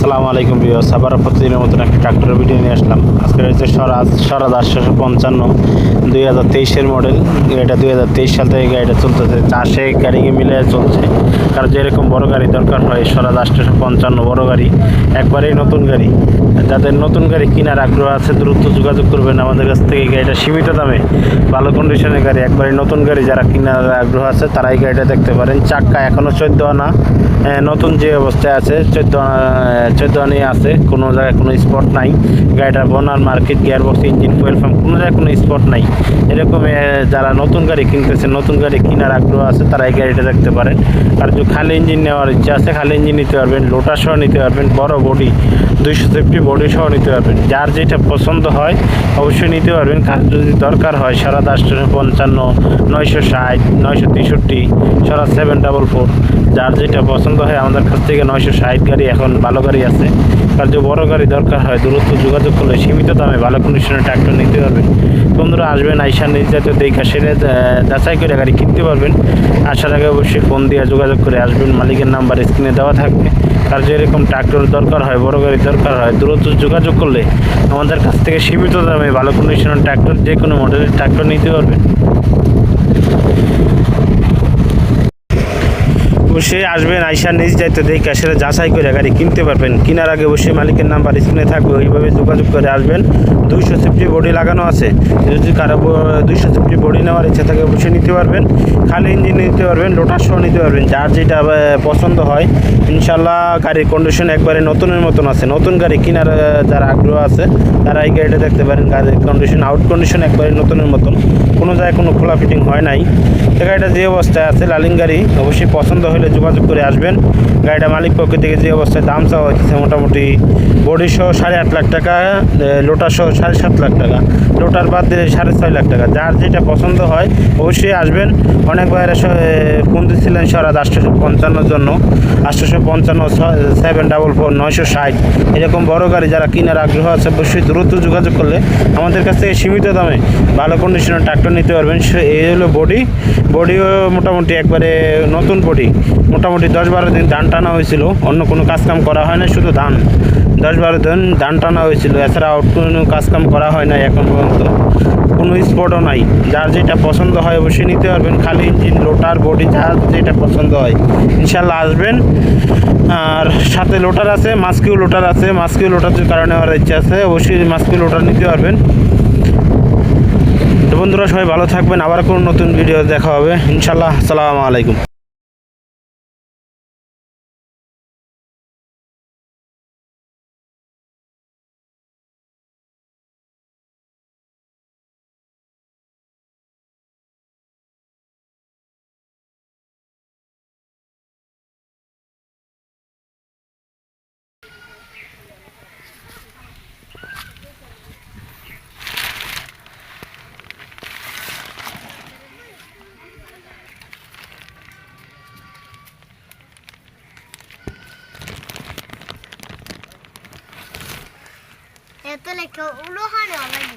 আসসালামু আলাইকুম বিয়স আবার প্রতিদিনের মতন একটা ট্রাক্টরের ভিডিও নিয়ে আসলাম। আজকে রয়েছে স্বরাজ স্বরাজ আটশোশো পঞ্চান্ন, দুই হাজার তেইশের মডেল। এটা দুই হাজার তেইশ সাল থেকে গাড়িটা চলতেছে। চাষে গাড়িকে মিলে চলছে। কারণ যেরকম বড় গাড়ি দরকার হয় স্বরাজ আটশোশো পঞ্চান্ন বড় গাড়ি, একবারেই নতুন গাড়ি। যাদের নতুন গাড়ি কেনার আগ্রহ আছে, দ্রুত যোগাযোগ করবেন। আমাদের কাছ থেকে গাড়িটা সীমিত দামে, ভালো কন্ডিশনের গাড়ি একবারে নতুন গাড়ি যারা কেনার আগ্রহ আছে তারা এই গাড়িটা দেখতে পারেন। চাক্কা এখনও চোদ্দ আনা নতুন যে অবস্থায় আছে, চোদ্দ চোদ্দ আনি আছে, কোনো জায়গায় কোনো স্পট নাই। গাড়িটার বনার market gear box engine fuel pump কোনো জায়গায় কোনো স্পট নাই। এরকম যারা নতুন গাড়ি কিনতেছে, নতুন গাড়ি কেনার আগ্রহ আছে তারা এই গাড়িটা দেখতে পারেন। আর খালি ইঞ্জিন নেওয়ার ইচ্ছা আছে, খালি ইঞ্জিন নিতে পারবেন লোটার সহ নিতে পারবেন, বড় বডি দুইশো সেফটি বডি সহ নিতে পারবেন। যার যেটা পছন্দ হয় অবশ্যই নিতে পারবেন। কার যদি দরকার হয় সারা আটশো পঞ্চান্ন, নয়শো ষাট, নয়শো তেষট্টি সারা সেভেন ডাবল ফোর যার যেটা পছন্দ হয় আমাদের কাছ থেকে নয়শো ষাট গাড়ি এখন ভালো গাড়ি আছে। আর যে বড় গাড়ি দরকার হয়, দূরত্ব যোগাযোগ করলে সীমিত দামে ভালো কন্ডিশনের ট্রাক্টর নিতে পারবেন। বন্ধুরা আসবেন আইসা নির্যাতিত দেখা আহ, যাচাই করে গাড়ি কিনতে পারবেন। আসার আগে অবশ্যই ফোন দিয়ে যোগাযোগ করে আসবেন। মালিকের নাম্বার স্ক্রিনে দেওয়া থাকবে। আর যেরকম ট্রাক্টর দরকার হয় বড় গাড়ি দরকার হয় দূরত্ব যোগাযোগ করলে আমাদের কাছ থেকে সীমিত দামে ভালো কন্ডিশনের ট্রাক্টর যে কোনো মডেলের ট্রাক্টর নিতে পারবেন। অবশ্যই আসবেন আইসা নিজ দায়িত্ব দেখে সেটা যাচাই করে গাড়ি কিনতে পারবেন। কেনার আগে অবশ্যই মালিকের নাম্বার স্ক্রিনে থাকবে, ওইভাবে যোগাযোগ করে আসবেন। দুইশো সেফটি বডি লাগানো আছে। যদি কারও দুইশো সেফটি বডি নেওয়ার ইচ্ছা থাকে অবশ্যই নিতে পারবেন। খালি ইঞ্জিন নিতে পারবেন লোটার সহ নিতে পারবেন, যার যেটা পছন্দ হয়। ইনশাল্লাহ গাড়ির কন্ডিশন একবারে নতুনের মতন আছে। নতুন গাড়ি কেনার যারা আগ্রহ আছে, তারা এই গাড়িটা দেখতে পারেন। গাড়ির কন্ডিশন আউট কন্ডিশন একবারে নতুনের মতন। কোনো জায়গায় কোনো খোলা ফিটিং হয় নাই। তো গাড়িটা যে অবস্থায় আছে লালিং গাড়ি, অবশ্যই পছন্দ হলে যোগাযোগ করে আসবেন। গাড়িটা মালিক পক্ষ থেকে যে অবস্থায় দাম চাওয়া হয়েছে মোটামুটি বডি সহ সাড়ে আট লাখ টাকা লোটার সহ সাড়ে সাত লাখ টাকা। লোটার বাদ দিলে সাড়ে ছয় লাখ টাকা। যার যেটা পছন্দ হয়, অবশ্যই আসবেন। অনেক বাইরে ফোন দিচ্ছিলেন সরাজ আটশোশো পঞ্চান্নর জন্য। আটশোশো পঞ্চান্ন সেভেন ডাবল ফোর নয়শো ষাট। এরকম বড় গাড়ি যারা কেনার আগ্রহ আছে, অবশ্যই দ্রুত যোগাযোগ করলে আমাদের কাছ থেকে সীমিত দামে ভালো কন্ডিশনের ট্রাক্টর নিতে পারবেন। এই হলো বডি। বডিও মোটামুটি একবারে নতুন বডি। মোটামুটি দশ বারো দিন ধান টানা হয়েছিল। অন্য কোনো কাজকাম করা হয় না, শুধু ধান। দশ বারো দিন ধান টানা হয়েছিল। এছাড়া আউট কোনো কাজকাম করা হয় না এখন পর্যন্ত। কোনো স্পটও নাই। যার যেটা পছন্দ হয় অবশ্যই নিতে পারবেন। খালি ইঞ্জিন লোটার বডি যার যেটা পছন্দ হয়। ইনশাল্লাহ আসবেন। আর সাথে লোটার আছে মাস্কিউ লোটার আছে। মাস্কিউ লোটার কারণে আমার ইচ্ছা আছে, অবশ্যই মাস্কিউ লোটার নিতে পারবেন। বন্ধুরা, সবাই ভালো থাকবেন। আবার কোনো নতুন ভিডিও দেখা হবে। ইনশাল্লাহ আসসালামু আলাইকুম। এত লেখা উলো হানে অনলাইনে